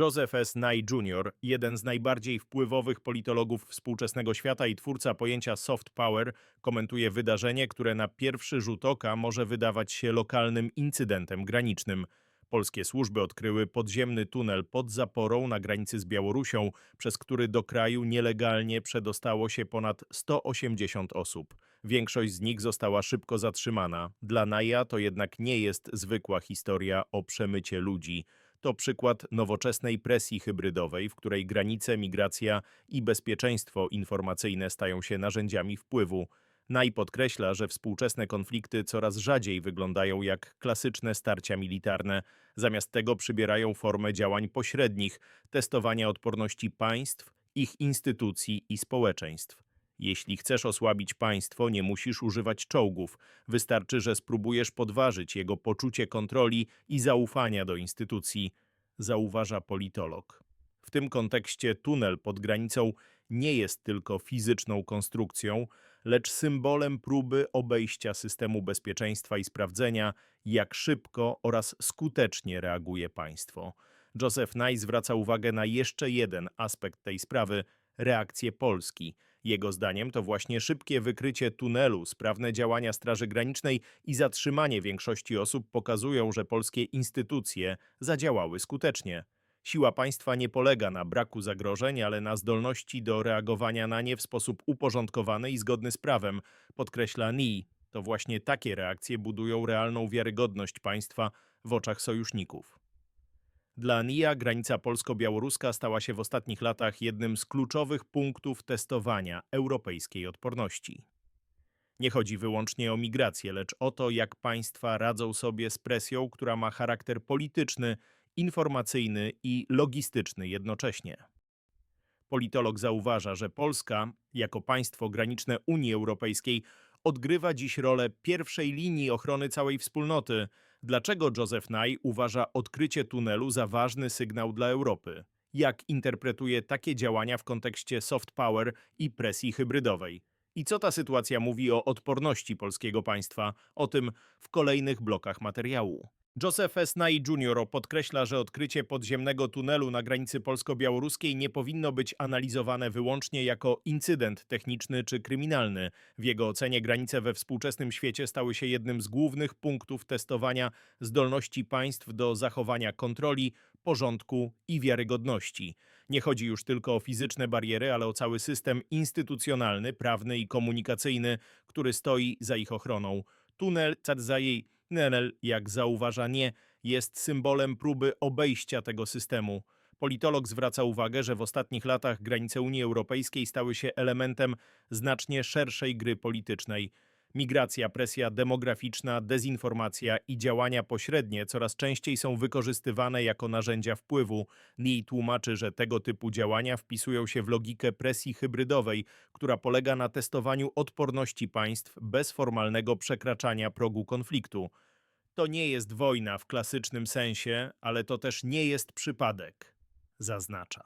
Joseph S. Nye Jr., jeden z najbardziej wpływowych politologów współczesnego świata i twórca pojęcia soft power, komentuje wydarzenie, które na pierwszy rzut oka może wydawać się lokalnym incydentem granicznym. Polskie służby odkryły podziemny tunel pod zaporą na granicy z Białorusią, przez który do kraju nielegalnie przedostało się ponad 180 osób. Większość z nich została szybko zatrzymana. Dla Naja to jednak nie jest zwykła historia o przemycie ludzi. To przykład nowoczesnej presji hybrydowej, w której granice, migracja i bezpieczeństwo informacyjne stają się narzędziami wpływu. Naj podkreśla, że współczesne konflikty coraz rzadziej wyglądają jak klasyczne starcia militarne. Zamiast tego przybierają formę działań pośrednich, testowania odporności państw, ich instytucji i społeczeństw. Jeśli chcesz osłabić państwo, nie musisz używać czołgów. Wystarczy, że spróbujesz podważyć jego poczucie kontroli i zaufania do instytucji, zauważa politolog. W tym kontekście tunel pod granicą nie jest tylko fizyczną konstrukcją, lecz symbolem próby obejścia systemu bezpieczeństwa i sprawdzenia, jak szybko oraz skutecznie reaguje państwo. Joseph Nye zwraca uwagę na jeszcze jeden aspekt tej sprawy reakcję Polski. Jego zdaniem to właśnie szybkie wykrycie tunelu, sprawne działania Straży Granicznej i zatrzymanie większości osób pokazują, że polskie instytucje zadziałały skutecznie. Siła państwa nie polega na braku zagrożeń, ale na zdolności do reagowania na nie w sposób uporządkowany i zgodny z prawem, podkreśla NII. To właśnie takie reakcje budują realną wiarygodność państwa w oczach sojuszników. Dla NIA granica polsko-białoruska stała się w ostatnich latach jednym z kluczowych punktów testowania europejskiej odporności. Nie chodzi wyłącznie o migrację, lecz o to, jak państwa radzą sobie z presją, która ma charakter polityczny, informacyjny i logistyczny jednocześnie. Politolog zauważa, że Polska, jako państwo graniczne Unii Europejskiej, odgrywa dziś rolę pierwszej linii ochrony całej wspólnoty. Dlaczego Joseph Nye uważa odkrycie tunelu za ważny sygnał dla Europy? Jak interpretuje takie działania w kontekście soft power i presji hybrydowej? I co ta sytuacja mówi o odporności polskiego państwa? O tym w kolejnych blokach materiału. Joseph. Nye Jr. podkreśla, że odkrycie podziemnego tunelu na granicy polsko-białoruskiej nie powinno być analizowane wyłącznie jako incydent techniczny czy kryminalny. W jego ocenie granice we współczesnym świecie stały się jednym z głównych punktów testowania zdolności państw do zachowania kontroli, porządku i wiarygodności. Nie chodzi już tylko o fizyczne bariery, ale o cały system instytucjonalny, prawny i komunikacyjny, który stoi za ich ochroną. Tunel Cadzajej Nenel, jak zauważa nie, jest symbolem próby obejścia tego systemu. Politolog zwraca uwagę, że w ostatnich latach granice Unii Europejskiej stały się elementem znacznie szerszej gry politycznej. Migracja, presja demograficzna, dezinformacja i działania pośrednie coraz częściej są wykorzystywane jako narzędzia wpływu. Lee tłumaczy, że tego typu działania wpisują się w logikę presji hybrydowej, która polega na testowaniu odporności państw bez formalnego przekraczania progu konfliktu. To nie jest wojna w klasycznym sensie, ale to też nie jest przypadek, zaznacza.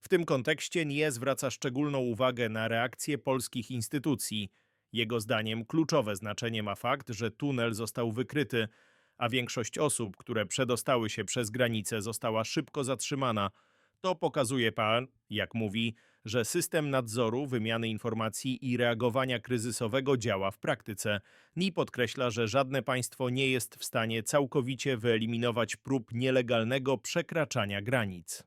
W tym kontekście nie zwraca szczególną uwagę na reakcję polskich instytucji. Jego zdaniem kluczowe znaczenie ma fakt, że tunel został wykryty, a większość osób, które przedostały się przez granicę, została szybko zatrzymana. To pokazuje pan, jak mówi, że system nadzoru, wymiany informacji i reagowania kryzysowego działa w praktyce. NI podkreśla, że żadne państwo nie jest w stanie całkowicie wyeliminować prób nielegalnego przekraczania granic.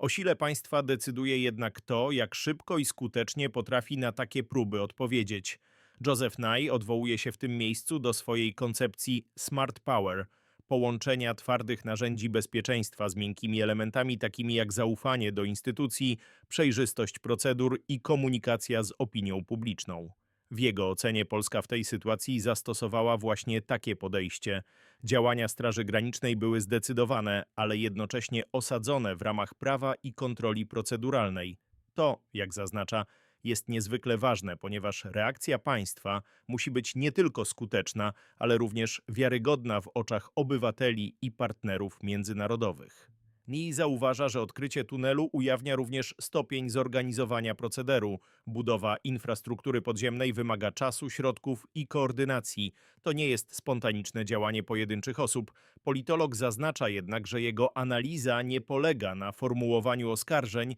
O sile państwa decyduje jednak to, jak szybko i skutecznie potrafi na takie próby odpowiedzieć. Joseph Nye odwołuje się w tym miejscu do swojej koncepcji smart power, połączenia twardych narzędzi bezpieczeństwa z miękkimi elementami takimi jak zaufanie do instytucji, przejrzystość procedur i komunikacja z opinią publiczną. W jego ocenie Polska w tej sytuacji zastosowała właśnie takie podejście. Działania Straży Granicznej były zdecydowane, ale jednocześnie osadzone w ramach prawa i kontroli proceduralnej. To, jak zaznacza, jest niezwykle ważne, ponieważ reakcja państwa musi być nie tylko skuteczna, ale również wiarygodna w oczach obywateli i partnerów międzynarodowych. NII zauważa, że odkrycie tunelu ujawnia również stopień zorganizowania procederu. Budowa infrastruktury podziemnej wymaga czasu, środków i koordynacji. To nie jest spontaniczne działanie pojedynczych osób. Politolog zaznacza jednak, że jego analiza nie polega na formułowaniu oskarżeń,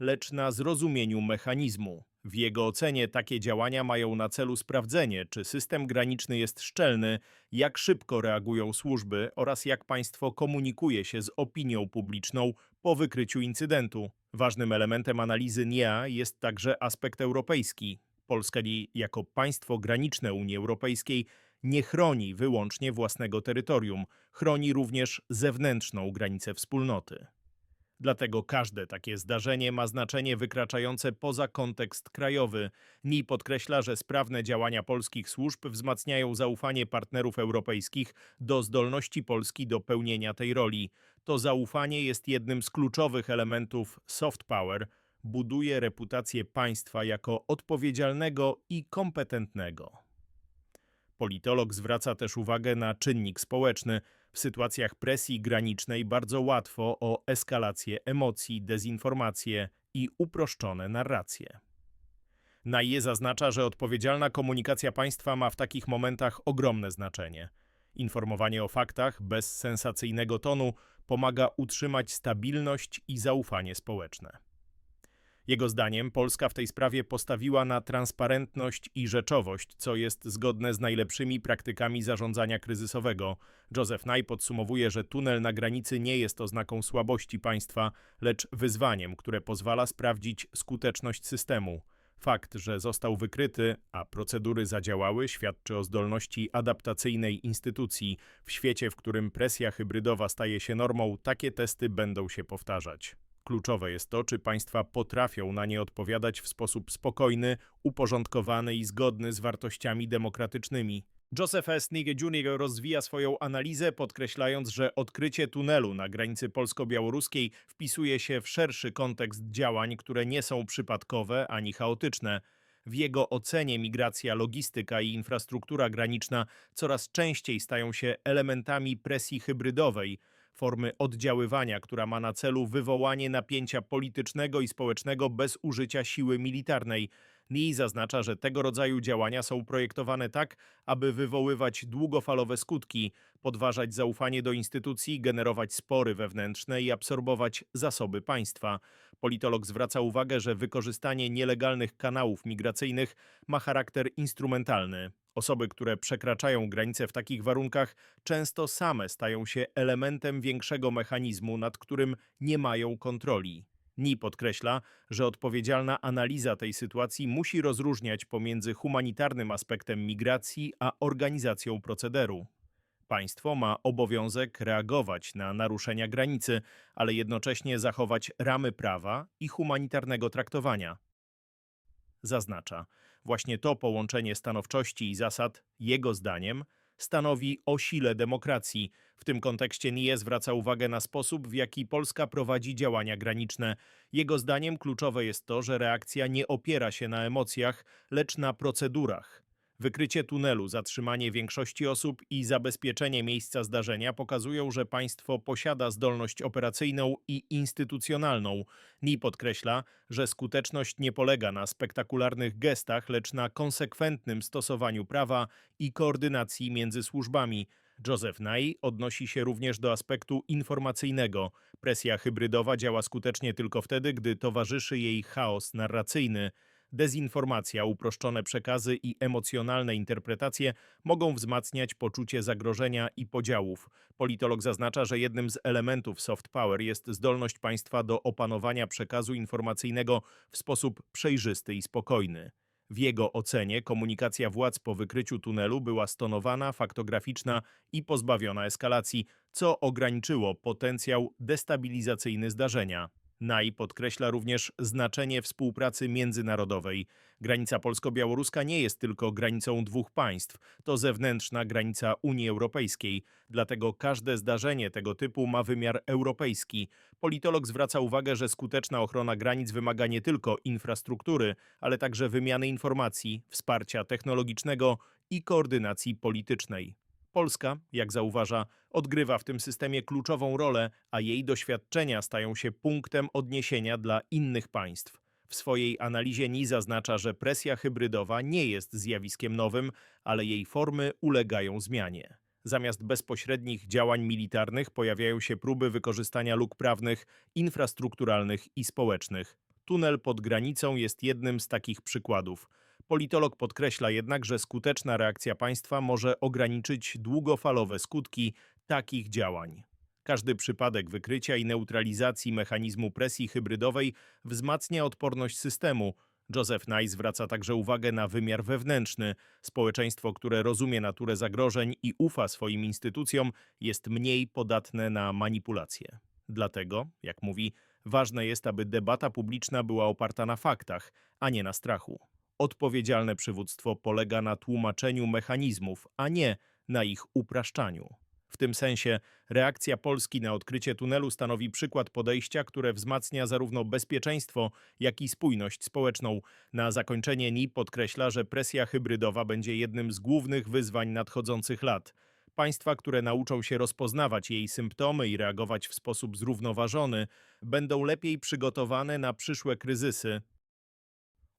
lecz na zrozumieniu mechanizmu. W jego ocenie takie działania mają na celu sprawdzenie, czy system graniczny jest szczelny, jak szybko reagują służby oraz jak państwo komunikuje się z opinią publiczną po wykryciu incydentu. Ważnym elementem analizy NIA jest także aspekt europejski. Polska jako państwo graniczne Unii Europejskiej nie chroni wyłącznie własnego terytorium, chroni również zewnętrzną granicę wspólnoty. Dlatego każde takie zdarzenie ma znaczenie wykraczające poza kontekst krajowy. NI podkreśla, że sprawne działania polskich służb wzmacniają zaufanie partnerów europejskich do zdolności Polski do pełnienia tej roli. To zaufanie jest jednym z kluczowych elementów soft power, buduje reputację państwa jako odpowiedzialnego i kompetentnego. Politolog zwraca też uwagę na czynnik społeczny. W sytuacjach presji granicznej bardzo łatwo o eskalację emocji, dezinformację i uproszczone narracje. Naje zaznacza, że odpowiedzialna komunikacja państwa ma w takich momentach ogromne znaczenie. Informowanie o faktach bez sensacyjnego tonu pomaga utrzymać stabilność i zaufanie społeczne. Jego zdaniem Polska w tej sprawie postawiła na transparentność i rzeczowość, co jest zgodne z najlepszymi praktykami zarządzania kryzysowego. Józef Naj podsumowuje, że tunel na granicy nie jest oznaką słabości państwa, lecz wyzwaniem, które pozwala sprawdzić skuteczność systemu. Fakt, że został wykryty, a procedury zadziałały, świadczy o zdolności adaptacyjnej instytucji. W świecie, w którym presja hybrydowa staje się normą, takie testy będą się powtarzać. Kluczowe jest to, czy państwa potrafią na nie odpowiadać w sposób spokojny, uporządkowany i zgodny z wartościami demokratycznymi. Joseph S. Nige Jr. rozwija swoją analizę, podkreślając, że odkrycie tunelu na granicy polsko-białoruskiej wpisuje się w szerszy kontekst działań, które nie są przypadkowe ani chaotyczne. W jego ocenie migracja, logistyka i infrastruktura graniczna coraz częściej stają się elementami presji hybrydowej, formy oddziaływania, która ma na celu wywołanie napięcia politycznego i społecznego bez użycia siły militarnej. NII zaznacza, że tego rodzaju działania są projektowane tak, aby wywoływać długofalowe skutki, podważać zaufanie do instytucji, generować spory wewnętrzne i absorbować zasoby państwa. Politolog zwraca uwagę, że wykorzystanie nielegalnych kanałów migracyjnych ma charakter instrumentalny. Osoby, które przekraczają granice w takich warunkach, często same stają się elementem większego mechanizmu, nad którym nie mają kontroli. NI podkreśla, że odpowiedzialna analiza tej sytuacji musi rozróżniać pomiędzy humanitarnym aspektem migracji a organizacją procederu. Państwo ma obowiązek reagować na naruszenia granicy, ale jednocześnie zachować ramy prawa i humanitarnego traktowania. Zaznacza, właśnie to połączenie stanowczości i zasad, jego zdaniem, stanowi o sile demokracji. W tym kontekście NIE zwraca uwagę na sposób, w jaki Polska prowadzi działania graniczne. Jego zdaniem kluczowe jest to, że reakcja nie opiera się na emocjach, lecz na procedurach. Wykrycie tunelu, zatrzymanie większości osób i zabezpieczenie miejsca zdarzenia pokazują, że państwo posiada zdolność operacyjną i instytucjonalną. NI podkreśla, że skuteczność nie polega na spektakularnych gestach, lecz na konsekwentnym stosowaniu prawa i koordynacji między służbami. Joseph Nai odnosi się również do aspektu informacyjnego. Presja hybrydowa działa skutecznie tylko wtedy, gdy towarzyszy jej chaos narracyjny. Dezinformacja, uproszczone przekazy i emocjonalne interpretacje mogą wzmacniać poczucie zagrożenia i podziałów. Politolog zaznacza, że jednym z elementów soft power jest zdolność państwa do opanowania przekazu informacyjnego w sposób przejrzysty i spokojny. W jego ocenie komunikacja władz po wykryciu tunelu była stonowana, faktograficzna i pozbawiona eskalacji, co ograniczyło potencjał destabilizacyjny zdarzenia. NAI podkreśla również znaczenie współpracy międzynarodowej. Granica polsko-białoruska nie jest tylko granicą dwóch państw, to zewnętrzna granica Unii Europejskiej. Dlatego każde zdarzenie tego typu ma wymiar europejski. Politolog zwraca uwagę, że skuteczna ochrona granic wymaga nie tylko infrastruktury, ale także wymiany informacji, wsparcia technologicznego i koordynacji politycznej. Polska, jak zauważa, odgrywa w tym systemie kluczową rolę, a jej doświadczenia stają się punktem odniesienia dla innych państw. W swojej analizie NI zaznacza, że presja hybrydowa nie jest zjawiskiem nowym, ale jej formy ulegają zmianie. Zamiast bezpośrednich działań militarnych pojawiają się próby wykorzystania luk prawnych, infrastrukturalnych i społecznych. Tunel pod granicą jest jednym z takich przykładów. Politolog podkreśla jednak, że skuteczna reakcja państwa może ograniczyć długofalowe skutki takich działań. Każdy przypadek wykrycia i neutralizacji mechanizmu presji hybrydowej wzmacnia odporność systemu. Joseph Nye zwraca także uwagę na wymiar wewnętrzny. Społeczeństwo, które rozumie naturę zagrożeń i ufa swoim instytucjom, jest mniej podatne na manipulacje. Dlatego, jak mówi, ważne jest, aby debata publiczna była oparta na faktach, a nie na strachu. Odpowiedzialne przywództwo polega na tłumaczeniu mechanizmów, a nie na ich upraszczaniu. W tym sensie reakcja Polski na odkrycie tunelu stanowi przykład podejścia, które wzmacnia zarówno bezpieczeństwo, jak i spójność społeczną. Na zakończenie NI podkreśla, że presja hybrydowa będzie jednym z głównych wyzwań nadchodzących lat. Państwa, które nauczą się rozpoznawać jej symptomy i reagować w sposób zrównoważony, będą lepiej przygotowane na przyszłe kryzysy,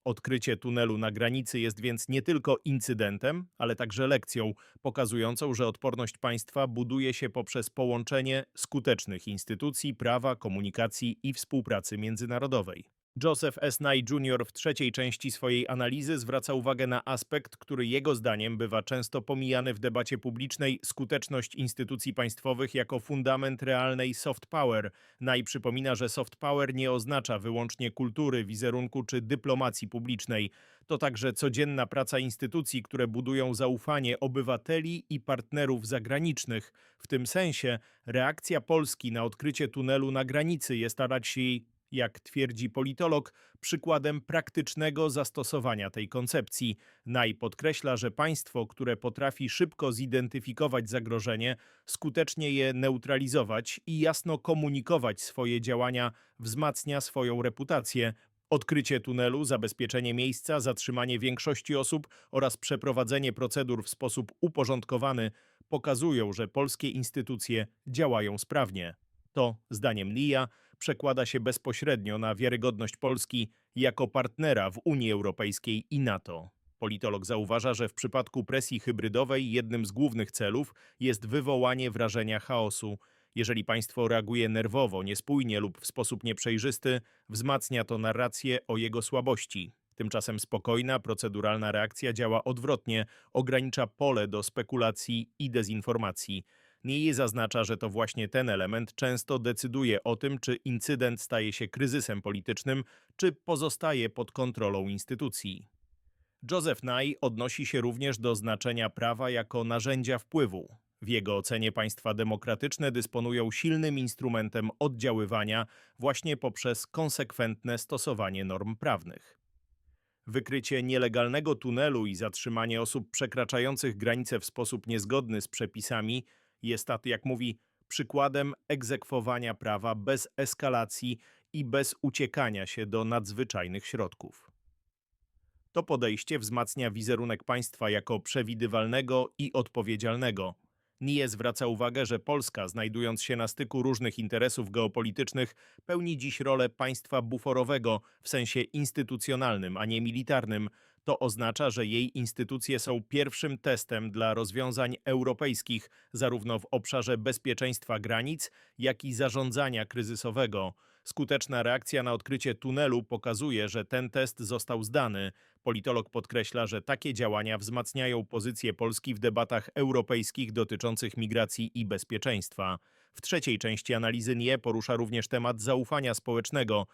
Odkrycie tunelu na granicy jest więc nie tylko incydentem, ale także lekcją pokazującą, że odporność państwa buduje się poprzez połączenie skutecznych instytucji, prawa, komunikacji i współpracy międzynarodowej. Joseph S. Nye Jr. w trzeciej części swojej analizy zwraca uwagę na aspekt, który jego zdaniem bywa często pomijany w debacie publicznej skuteczność instytucji państwowych jako fundament realnej soft power. Nye przypomina, że soft power nie oznacza wyłącznie kultury, wizerunku czy dyplomacji publicznej. To także codzienna praca instytucji, które budują zaufanie obywateli i partnerów zagranicznych. W tym sensie reakcja Polski na odkrycie tunelu na granicy jest raczej jak twierdzi politolog, przykładem praktycznego zastosowania tej koncepcji. Naj podkreśla, że państwo, które potrafi szybko zidentyfikować zagrożenie, skutecznie je neutralizować i jasno komunikować swoje działania, wzmacnia swoją reputację. Odkrycie tunelu, zabezpieczenie miejsca, zatrzymanie większości osób oraz przeprowadzenie procedur w sposób uporządkowany pokazują, że polskie instytucje działają sprawnie. To, zdaniem Lia, przekłada się bezpośrednio na wiarygodność Polski jako partnera w Unii Europejskiej i NATO. Politolog zauważa, że w przypadku presji hybrydowej jednym z głównych celów jest wywołanie wrażenia chaosu. Jeżeli państwo reaguje nerwowo, niespójnie lub w sposób nieprzejrzysty, wzmacnia to narrację o jego słabości. Tymczasem spokojna, proceduralna reakcja działa odwrotnie, ogranicza pole do spekulacji i dezinformacji. NII zaznacza, że to właśnie ten element często decyduje o tym, czy incydent staje się kryzysem politycznym, czy pozostaje pod kontrolą instytucji. Joseph Nye odnosi się również do znaczenia prawa jako narzędzia wpływu. W jego ocenie państwa demokratyczne dysponują silnym instrumentem oddziaływania właśnie poprzez konsekwentne stosowanie norm prawnych. Wykrycie nielegalnego tunelu i zatrzymanie osób przekraczających granice w sposób niezgodny z przepisami jest, jak mówi, przykładem egzekwowania prawa bez eskalacji i bez uciekania się do nadzwyczajnych środków. To podejście wzmacnia wizerunek państwa jako przewidywalnego i odpowiedzialnego. Nie zwraca uwagę, że Polska, znajdując się na styku różnych interesów geopolitycznych, pełni dziś rolę państwa buforowego w sensie instytucjonalnym, a nie militarnym, to oznacza, że jej instytucje są pierwszym testem dla rozwiązań europejskich, zarówno w obszarze bezpieczeństwa granic, jak i zarządzania kryzysowego. Skuteczna reakcja na odkrycie tunelu pokazuje, że ten test został zdany. Politolog podkreśla, że takie działania wzmacniają pozycję Polski w debatach europejskich dotyczących migracji i bezpieczeństwa. W trzeciej części analizy NIE porusza również temat zaufania społecznego,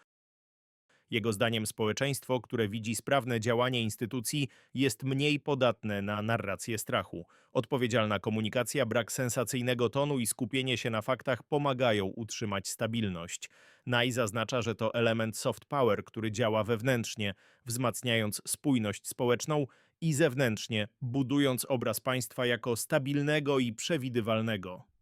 jego zdaniem społeczeństwo, które widzi sprawne działanie instytucji, jest mniej podatne na narrację strachu. Odpowiedzialna komunikacja, brak sensacyjnego tonu i skupienie się na faktach pomagają utrzymać stabilność. Naj zaznacza, że to element soft power, który działa wewnętrznie, wzmacniając spójność społeczną i zewnętrznie, budując obraz państwa jako stabilnego i przewidywalnego.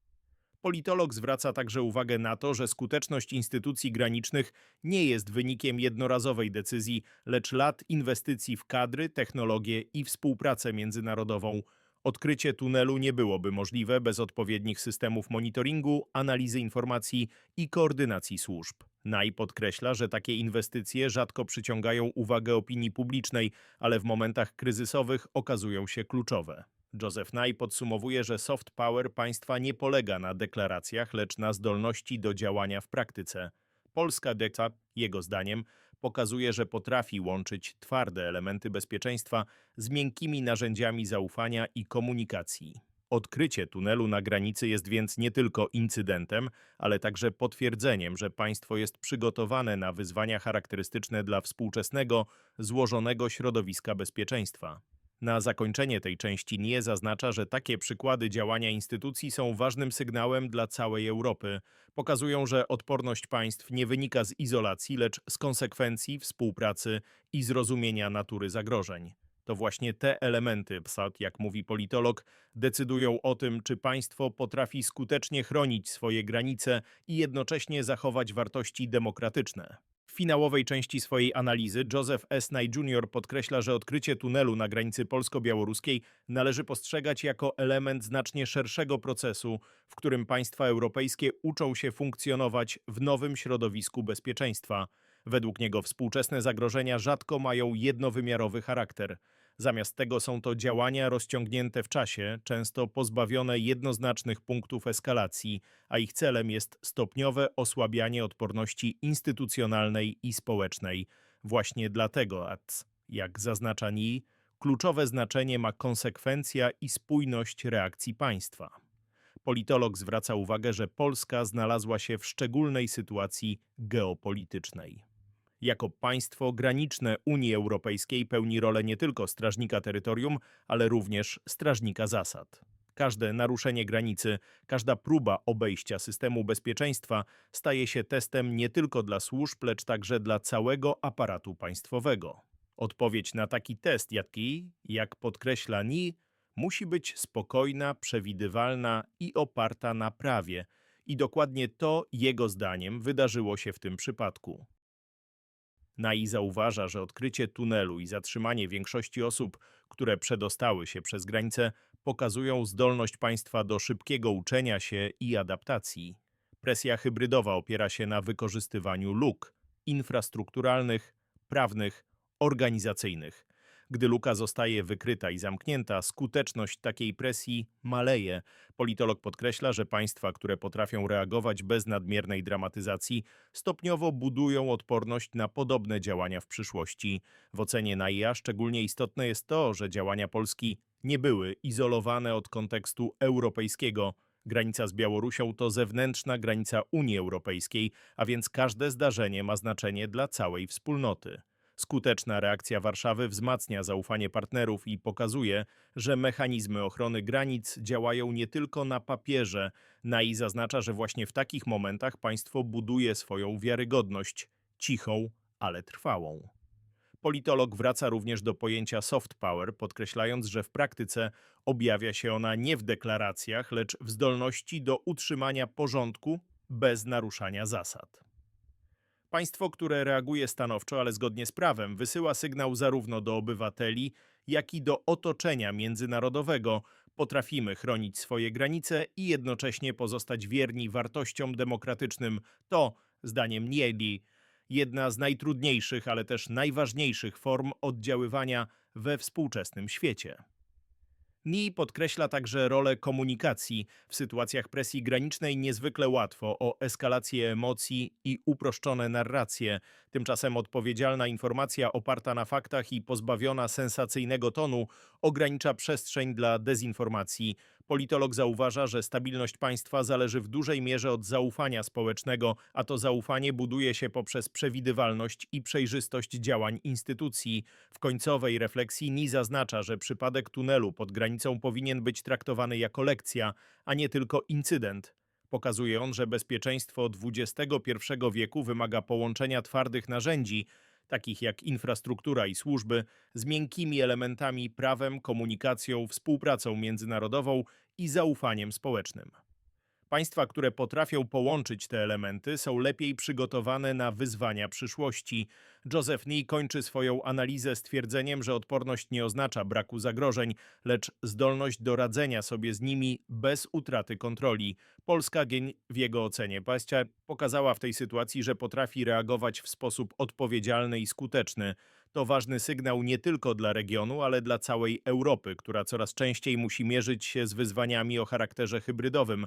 Politolog zwraca także uwagę na to, że skuteczność instytucji granicznych nie jest wynikiem jednorazowej decyzji, lecz lat inwestycji w kadry, technologię i współpracę międzynarodową. Odkrycie tunelu nie byłoby możliwe bez odpowiednich systemów monitoringu, analizy informacji i koordynacji służb. NAI podkreśla, że takie inwestycje rzadko przyciągają uwagę opinii publicznej, ale w momentach kryzysowych okazują się kluczowe. Joseph Nye podsumowuje, że soft power państwa nie polega na deklaracjach, lecz na zdolności do działania w praktyce. Polska DECA, jego zdaniem, pokazuje, że potrafi łączyć twarde elementy bezpieczeństwa z miękkimi narzędziami zaufania i komunikacji. Odkrycie tunelu na granicy jest więc nie tylko incydentem, ale także potwierdzeniem, że państwo jest przygotowane na wyzwania charakterystyczne dla współczesnego, złożonego środowiska bezpieczeństwa. Na zakończenie tej części NIE zaznacza, że takie przykłady działania instytucji są ważnym sygnałem dla całej Europy. Pokazują, że odporność państw nie wynika z izolacji, lecz z konsekwencji, współpracy i zrozumienia natury zagrożeń. To właśnie te elementy, PSAT, jak mówi politolog, decydują o tym, czy państwo potrafi skutecznie chronić swoje granice i jednocześnie zachować wartości demokratyczne. W finałowej części swojej analizy Joseph S. Nye Jr. podkreśla, że odkrycie tunelu na granicy polsko-białoruskiej należy postrzegać jako element znacznie szerszego procesu, w którym państwa europejskie uczą się funkcjonować w nowym środowisku bezpieczeństwa. Według niego współczesne zagrożenia rzadko mają jednowymiarowy charakter. Zamiast tego są to działania rozciągnięte w czasie, często pozbawione jednoznacznych punktów eskalacji, a ich celem jest stopniowe osłabianie odporności instytucjonalnej i społecznej. Właśnie dlatego, at, jak zaznacza NI, kluczowe znaczenie ma konsekwencja i spójność reakcji państwa. Politolog zwraca uwagę, że Polska znalazła się w szczególnej sytuacji geopolitycznej. Jako państwo graniczne Unii Europejskiej pełni rolę nie tylko strażnika terytorium, ale również strażnika zasad. Każde naruszenie granicy, każda próba obejścia systemu bezpieczeństwa staje się testem nie tylko dla służb, lecz także dla całego aparatu państwowego. Odpowiedź na taki test, jaki, jak podkreśla NI, musi być spokojna, przewidywalna i oparta na prawie. I dokładnie to, jego zdaniem, wydarzyło się w tym przypadku. NAI zauważa, że odkrycie tunelu i zatrzymanie większości osób, które przedostały się przez granicę, pokazują zdolność państwa do szybkiego uczenia się i adaptacji. Presja hybrydowa opiera się na wykorzystywaniu luk infrastrukturalnych, prawnych, organizacyjnych. Gdy luka zostaje wykryta i zamknięta, skuteczność takiej presji maleje. Politolog podkreśla, że państwa, które potrafią reagować bez nadmiernej dramatyzacji, stopniowo budują odporność na podobne działania w przyszłości. W ocenie NAIA szczególnie istotne jest to, że działania Polski nie były izolowane od kontekstu europejskiego. Granica z Białorusią to zewnętrzna granica Unii Europejskiej, a więc każde zdarzenie ma znaczenie dla całej wspólnoty. Skuteczna reakcja Warszawy wzmacnia zaufanie partnerów i pokazuje, że mechanizmy ochrony granic działają nie tylko na papierze. NAI zaznacza, że właśnie w takich momentach państwo buduje swoją wiarygodność, cichą, ale trwałą. Politolog wraca również do pojęcia soft power, podkreślając, że w praktyce objawia się ona nie w deklaracjach, lecz w zdolności do utrzymania porządku bez naruszania zasad. Państwo, które reaguje stanowczo, ale zgodnie z prawem, wysyła sygnał zarówno do obywateli, jak i do otoczenia międzynarodowego. Potrafimy chronić swoje granice i jednocześnie pozostać wierni wartościom demokratycznym. To, zdaniem Nieli, jedna z najtrudniejszych, ale też najważniejszych form oddziaływania we współczesnym świecie. NI podkreśla także rolę komunikacji. W sytuacjach presji granicznej niezwykle łatwo o eskalację emocji i uproszczone narracje. Tymczasem odpowiedzialna informacja oparta na faktach i pozbawiona sensacyjnego tonu ogranicza przestrzeń dla dezinformacji. Politolog zauważa, że stabilność państwa zależy w dużej mierze od zaufania społecznego, a to zaufanie buduje się poprzez przewidywalność i przejrzystość działań instytucji. W końcowej refleksji NI zaznacza, że przypadek tunelu pod granicą powinien być traktowany jako lekcja, a nie tylko incydent. Pokazuje on, że bezpieczeństwo XXI wieku wymaga połączenia twardych narzędzi, takich jak infrastruktura i służby, z miękkimi elementami prawem, komunikacją, współpracą międzynarodową i zaufaniem społecznym. Państwa, które potrafią połączyć te elementy, są lepiej przygotowane na wyzwania przyszłości. Joseph Nee kończy swoją analizę stwierdzeniem, że odporność nie oznacza braku zagrożeń, lecz zdolność do radzenia sobie z nimi bez utraty kontroli. Polska gień w jego ocenie Paścia pokazała w tej sytuacji, że potrafi reagować w sposób odpowiedzialny i skuteczny. To ważny sygnał nie tylko dla regionu, ale dla całej Europy, która coraz częściej musi mierzyć się z wyzwaniami o charakterze hybrydowym.